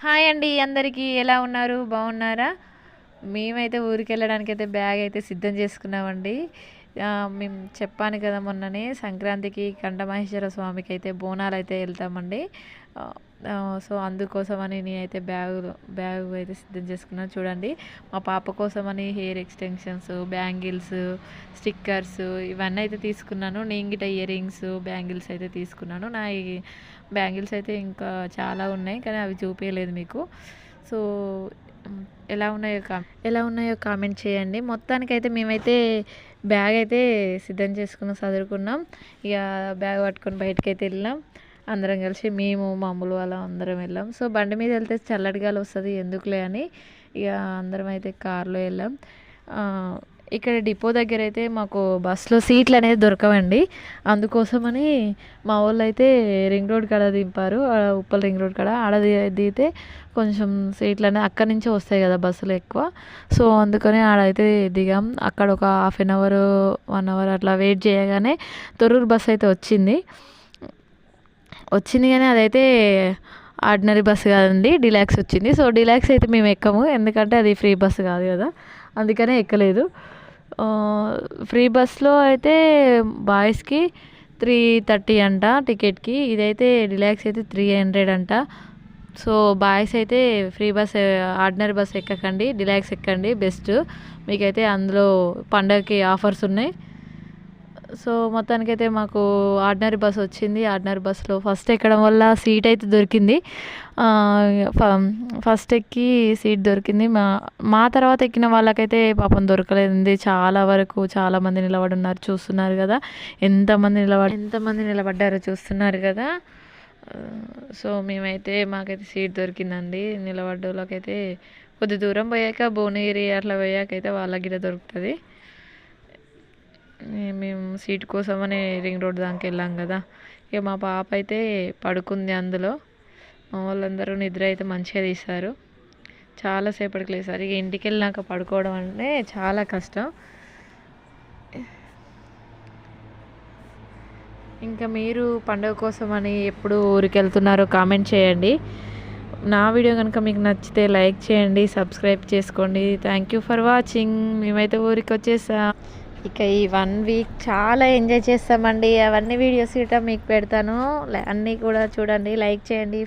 Hi అండి అందరికీ ఎలా ఉన్నారు? బాగున్నారా? మేమైతే ఊరికి వెళ్ళడానికి అయితే బ్యాగ్ అయితే సిద్ధం చేసుకున్నామండి. మేము చెప్పాను కదా మొన్ననే సంక్రాంతికి కంఠమహేశ్వర స్వామికి అయితే బోనాలు అయితే వెళ్తామండి సో అందుకోసమని నేనైతే బ్యాగ్ బ్యాగ్ అయితే సిద్ధం చేసుకున్నాను చూడండి మా పాప కోసమని హెయిర్ ఎక్స్టెన్షన్స్ బ్యాంగిల్స్ స్టిక్కర్స్ ఇవన్నీ అయితే తీసుకున్నాను. నేను గిట్ట ఇయర్ రింగ్స్ బ్యాంగిల్స్ అయితే తీసుకున్నాను. నా ఈ బ్యాంగిల్స్ అయితే ఇంకా చాలా ఉన్నాయి కానీ అవి చూపించలేదు మీకు. సో ఎలా ఉన్నాయో కా ఎలా ఉన్నాయో కామెంట్ చేయండి. మొత్తానికైతే మేమైతే బ్యాగ్ అయితే సిద్ధం చేసుకున్నాం చదువుకున్నాం ఇక బ్యాగ్ పట్టుకొని బయటకైతే అయితే వెళ్ళాం అందరం కలిసి మేము మామూలు అలా అందరం వెళ్ళాం. సో బండి మీద వెళ్తే చల్లటి గాలి వస్తుంది ఎందుకులే అని ఇక అందరం అయితే కార్లో వెళ్ళాం. ఇక్కడ డిపో దగ్గర అయితే మాకు బస్సులో సీట్లు అనేది దొరకవండి. అందుకోసమని మా వాళ్ళు అయితే రింగ్ రోడ్ కాడ దింపారు. ఆ ఉప్పల్ రింగ్ రోడ్ కాడ. ఆడ దిగితే కొంచెం సీట్లు అనేది అక్కడి నుంచే వస్తాయి కదా బస్సులు ఎక్కువ. సో అందుకని ఆడైతే దిగాం. అక్కడ ఒక half an hour one hour అట్లా వెయిట్ చేయగానే తొర్రూరు బస్ అయితే వచ్చింది. వచ్చింది కానీ అదైతే ఆర్డినరీ బస్సు కాదండి డిలాక్స్ వచ్చింది. సో డిలాక్స్ అయితే మేము ఎక్కము. ఎందుకంటే అది ఫ్రీ బస్సు కాదు కదా. అందుకనే ఎక్కలేదు. ఫ్రీ బస్లో అయితే బాయ్స్కి త్రీ థర్టీ అంట టికెట్కి. ఇదైతే డిలాక్స్ అయితే త్రీ హండ్రెడ్ అంట. సో బాయ్స్ అయితే ఫ్రీ బస్ ఆర్డినరీ బస్ ఎక్కకండి డిలాక్స్ ఎక్కండి బెస్ట్. మీకైతే అందులో పండగకి ఆఫర్స్ ఉన్నాయి. సో మొత్తానికైతే మాకు ఆర్డినరీ బస్ వచ్చింది. ఆర్డినరీ బస్సులో ఫస్ట్ ఎక్కడం వల్ల సీట్ అయితే దొరికింది. ఫ- ఫస్ట్ ఎక్కి సీట్ దొరికింది. మా మా తర్వాత ఎక్కిన వాళ్ళకైతే పాపం దొరకలేదు చాలా వరకు చాలామంది నిలబడి ఉన్నారు చూస్తున్నారు కదా. ఎంతమంది నిలబడి ఎంతమంది నిలబడ్డారో చూస్తున్నారు కదా. సో మేమైతే మాకైతే సీట్ దొరికిందండి. నిలబడ్డోళ్ళకైతే కొద్ది దూరం పోయాక భువనగిరి అట్లా పోయాక అయితే వాళ్ళకి గిట్ట దొరుకుతుంది. మేము సీట్ కోసమని రింగ్ రోడ్ దానికి వెళ్ళాం కదా. ఇక మా పాప అయితే పడుకుంది అందులో. మా వాళ్ళందరూ నిద్ర అయితే మంచిగా తీశారు. చాలాసేపటికి లేసారు. ఇక ఇంటికి వెళ్ళాక పడుకోవడం అంటే చాలా కష్టం. ఇంకా మీరు పండుగ కోసం అని ఎప్పుడు ఊరికి వెళ్తున్నారో కామెంట్ చేయండి. నా వీడియో కనుక మీకు నచ్చితే లైక్ చేయండి సబ్స్క్రైబ్ చేసుకోండి. థ్యాంక్ యూ ఫర్ వాచింగ్ మేమైతే ఊరికి వచ్చేసాం. ఇక ఈ వన్ వీక్ చాలా ఎంజాయ్ చేస్తామండి. అవన్నీ వీడియోస్ గిట్ట మీకు పెడతాను. లై- అన్నీ కూడా చూడండి లైక్ చేయండి.